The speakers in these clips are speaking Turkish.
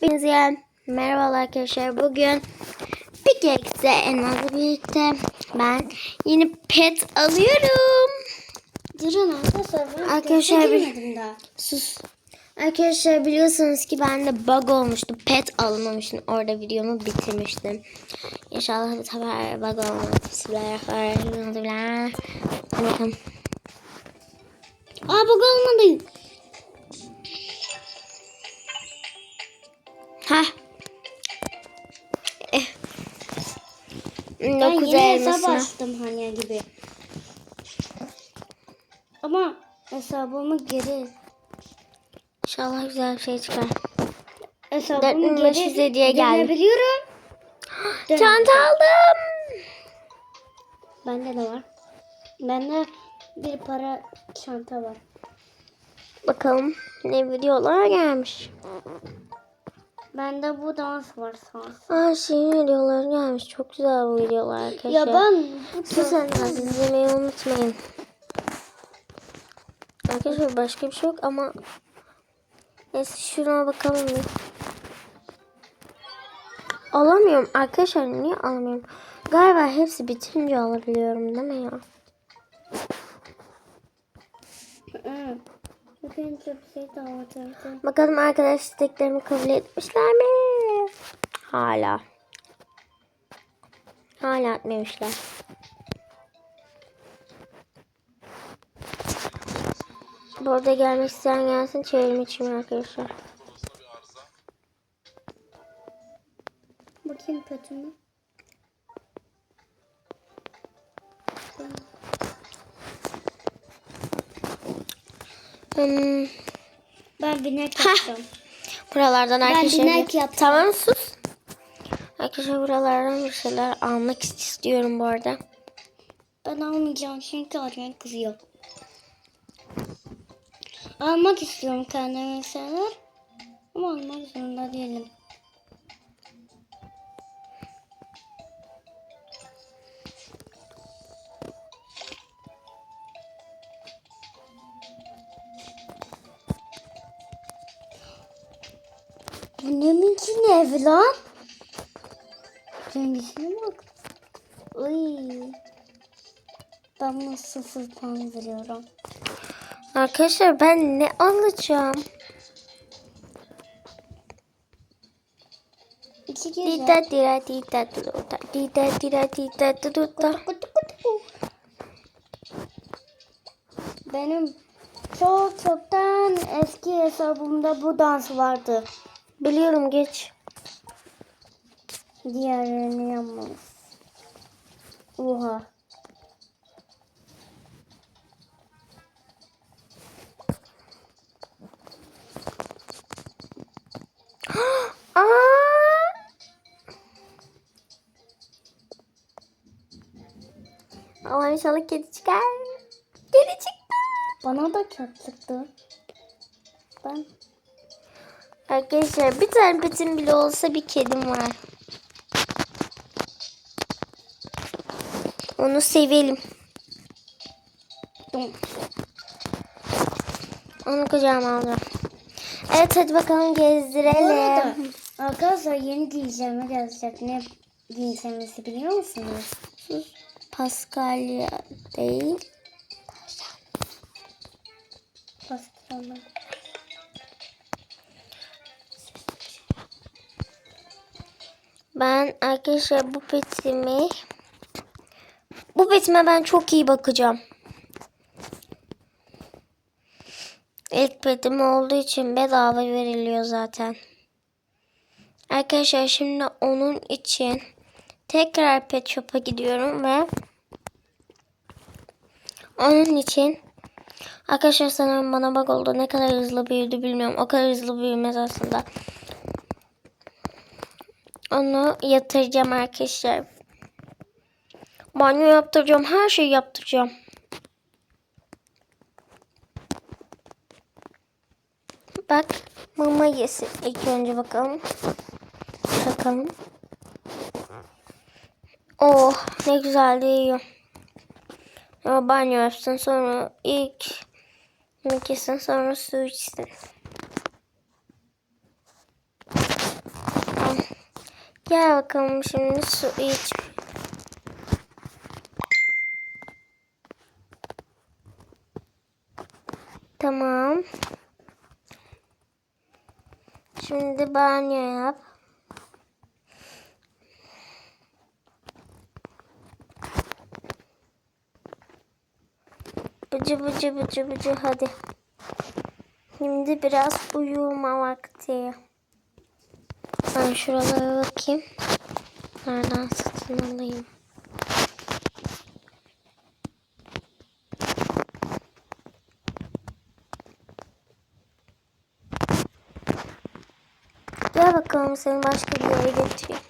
Hepinize merhabalar arkadaşlar. Bugün Pickaxe Enaz'la birlikte ben yeni pet alıyorum. Durun arkadaşlar. Arkadaşlar bir-. Sus. Arkadaşlar biliyorsunuz ki bende bug olmuştu. Pet almamıştım. Orada videomu bitirmiştim. İnşallah bu sefer bug olmaz. Bismillahirrahmanirrahim. Bakalım. Aa bug olmadı. Ha. Eh. Ben 9 yeni hesap elmasına. açtım hani gibi. Ama hesabımı geri İnşallah güzel bir şey çıkar. hesabımı 4500 geri hediye geldi. dönebiliyorum. Dön- Çanta aldım. Bende de var. Bende bir para çanta var. Bakalım ne videolar gelmiş. Bende bu dans var sans. Aa şey videolar gelmiş. Çok güzel bu videolar arkadaşlar. Ya ben bu Lütfen izlemeyi unutmayın. Arkadaşlar başka bir şey yok ama Neyse şuna bakalım bir. Alamıyorum arkadaşlar niye alamıyorum? Galiba hepsi bitince alabiliyorum değil mi ya? Hı. Bugün çok şey dağıtırdım. Bakalım arkadaş isteklerimi kabul etmişler mi? Hala. Hala etmemişler. Burada gelmek isteyen gelsin çevrim için arkadaşlar. Bakayım kötü mü? Hmm, Ben binek yapacağım. buralardan arkadaşlar. binek yaptım. Tamam sus. Arkadaşlar buralardan bir şeyler almak istiyorum bu arada. Ben almayacağım çünkü Aryan kızıyor. Almak istiyorum kendime şeyler. Ama almak zorunda değilim. Bu ne ev lan? Rengisine bak. Uy. Ben bunu sıfır puan veriyorum. Arkadaşlar ben ne alacağım? İki kere. Dida dira dida duda dida dira dida duda. Benim çok çoktan eski hesabımda bu dans vardı. Biliyorum geç. Diğerlerini yapmamış. Oha. Allah inşallah kedi çıkar. Kedi çıktı. Bana da çok çıktı. Ben Arkadaşlar bir tane petim bile olsa bir kedim var. Onu sevelim. Onu kucağıma alacağım. Evet hadi bakalım arada gezdirelim. arkadaşlar yeni giyeceğime gelecek. Ne giyeceğimizi biliyor musunuz? Paskalya değil. Paskalya. Ben arkadaşlar bu petimi bu petime ben çok iyi bakacağım. İlk petim olduğu için bedava veriliyor zaten. Arkadaşlar şimdi onun için tekrar pet shop'a gidiyorum ve onun için arkadaşlar sanırım bana bak oldu. Ne kadar hızlı büyüdü bilmiyorum. O kadar hızlı büyümez aslında. Onu yatıracağım arkadaşlar. Banyo yaptıracağım. Her şeyi yaptıracağım. Bak mama yesin. İlk önce bakalım. Bakalım. Oh ne güzel yiyor. Ama banyo yapsın sonra ilk yesin sonra su içsin. Gel bakalım şimdi su iç. Tamam. Şimdi banyo yap. Bıcı bıcı bıcı bıcı hadi. Şimdi biraz uyuma vakti. Ben şuralara bakayım. Nereden satın alayım? Gel bakalım seni başka bir yere götüreyim.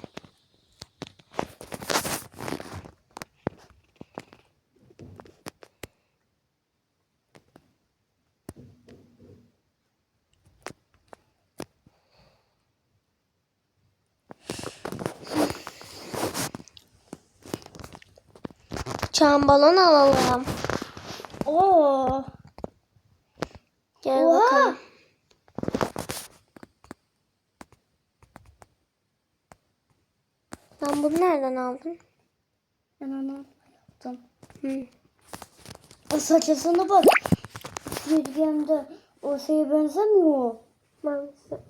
Çam balon alalım. Oo. Gel Oha! bakalım. Sen bunu nereden aldın? Ben onu yaptım. Hı. O saçısına bak. Yüzgemde o şeye benzemiyor. Maalesef.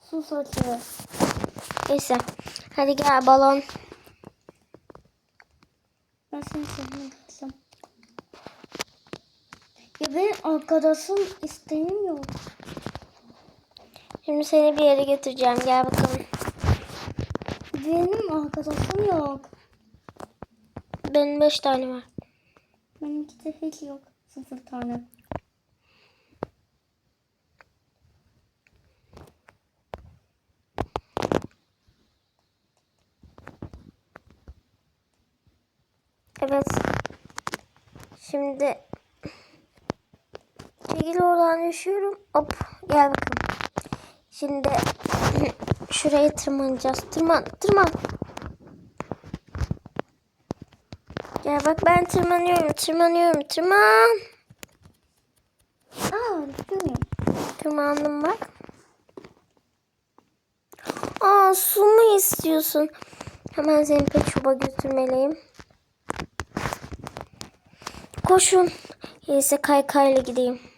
Su saçı. Neyse. Hadi gel balon. Ben seni sevmiyorum. Ya benim arkadaşım isteğim yok. Şimdi seni bir yere götüreceğim. Gel bakalım. Benim arkadaşım yok. Benim beş tane var. Benimki de hiç yok. Sıfır tane. Evet. Şimdi çekil oradan düşüyorum. Hop gel bakalım. Şimdi şuraya tırmanacağız. Tırman, tırman. Gel bak ben tırmanıyorum, tırmanıyorum, tırman. Aa düşüyorum. Tırmandım bak. Aa su mu istiyorsun? Hemen seni pet shop'a götürmeliyim. Koşun. Neyse kaykayla gideyim.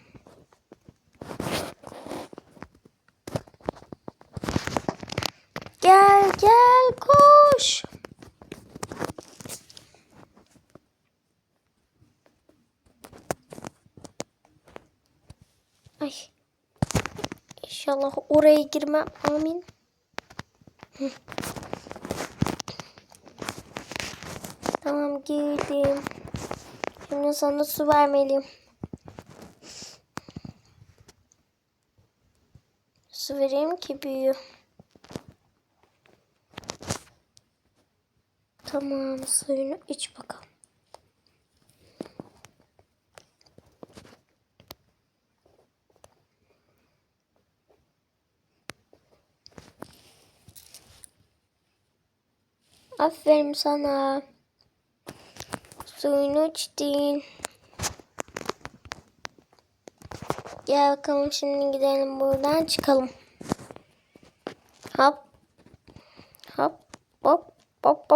Gel koş. Ay. İnşallah oraya girmem. Amin. Tamam girdim. Şimdi sana su vermeliyim. Su vereyim ki büyüyor. Tamam suyunu iç bakalım. Aferin sana. Suyunu içtin. Gel bakalım şimdi gidelim buradan çıkalım. Hop. Hop. Hop. Hop.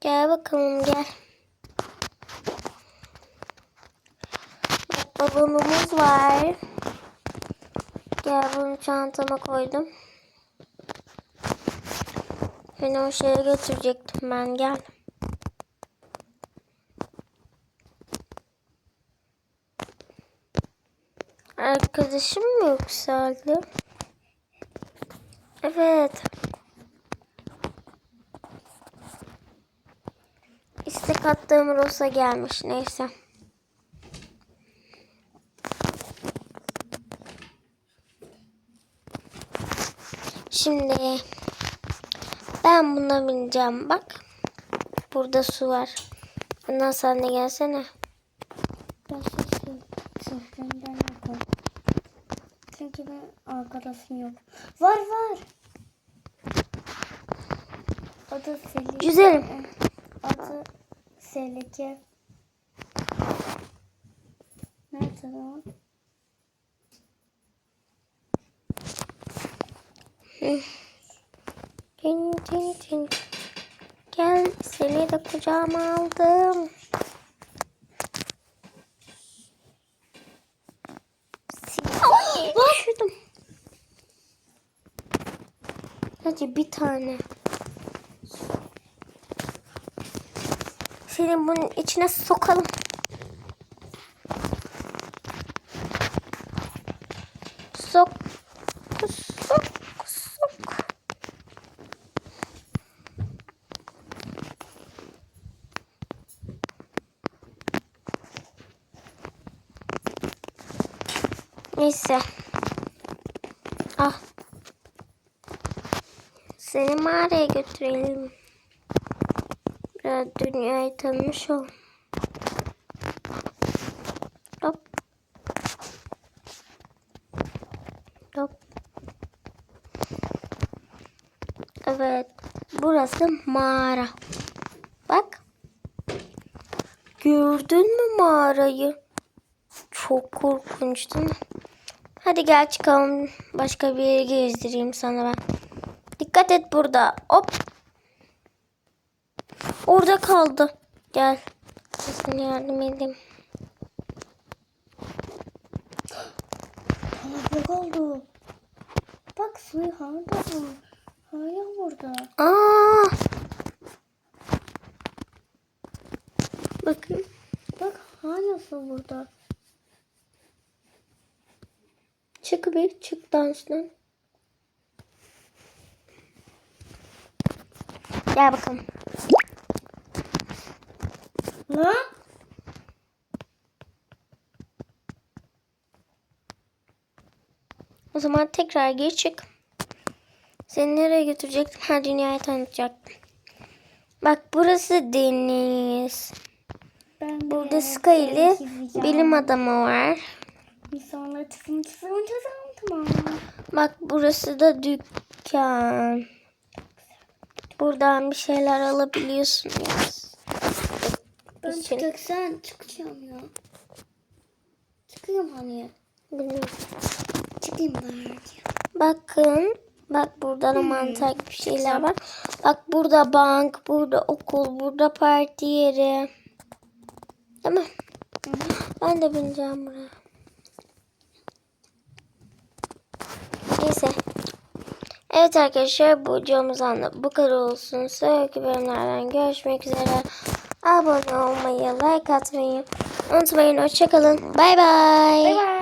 Gel bakalım gel. Bak balonumuz var. Gel bunu çantama koydum. Beni o şeye götürecektim ben gel. Arkadaşım mı yükseldi? Evet. İstek attığım Rosa gelmiş. Neyse. Şimdi ben buna bineceğim. Bak. Burada su var. Ondan sen de gelsene. Ben arkadaşım yok. Var var. Adı Selike. Güzelim. Adı Selike. Nerede? sanırım. Tin tin tin. Gel seni de kucağıma aldım. Düşürdüm. Hadi bir tane. Seni bunun içine sokalım. Sok. Sok. Sok. Neyse. Ah. Seni mağaraya götürelim. Biraz dünyayı tanımış ol. Hop. Hop. Evet. Burası mağara. Bak. Gördün mü mağarayı? Çok korkunç değil mi? Hadi gel çıkalım. Başka bir yere gezdireyim sana ben. Dikkat et burada. Hop. Orada kaldı. Gel. Sana yardım edeyim. Kalabalık oldu. Bak suyu hala bu. Hala burada. Aa! Bakın. Bak hala su burada. Çık bir çık dansdan. Gel bakalım. Ne? O zaman tekrar gir çık. Seni nereye götürecektim? Ha dünyayı tanıtacaktım. Bak burası deniz. Ben Burada Sky ile bilim adamı var. Sonra çizim çizim çizim tamam. Bak burası da dükkan. Buradan bir şeyler alabiliyorsun ya. Ben İçin. çıkacaksan çıkacağım ya. Çıkıyorum hani. Bilmiyorum. Çıkayım ben. Bakın. Bak burada da mantar bir şeyler var. Bak burada bank, burada okul, burada parti yeri. Değil mi? Ben de bineceğim buraya. Neyse. Evet arkadaşlar bu videomuzdan da bu kadar olsun. Sonraki bölümlerden görüşmek üzere. Abone olmayı, like atmayı unutmayın. Hoşçakalın. Bay bay. Bay bay.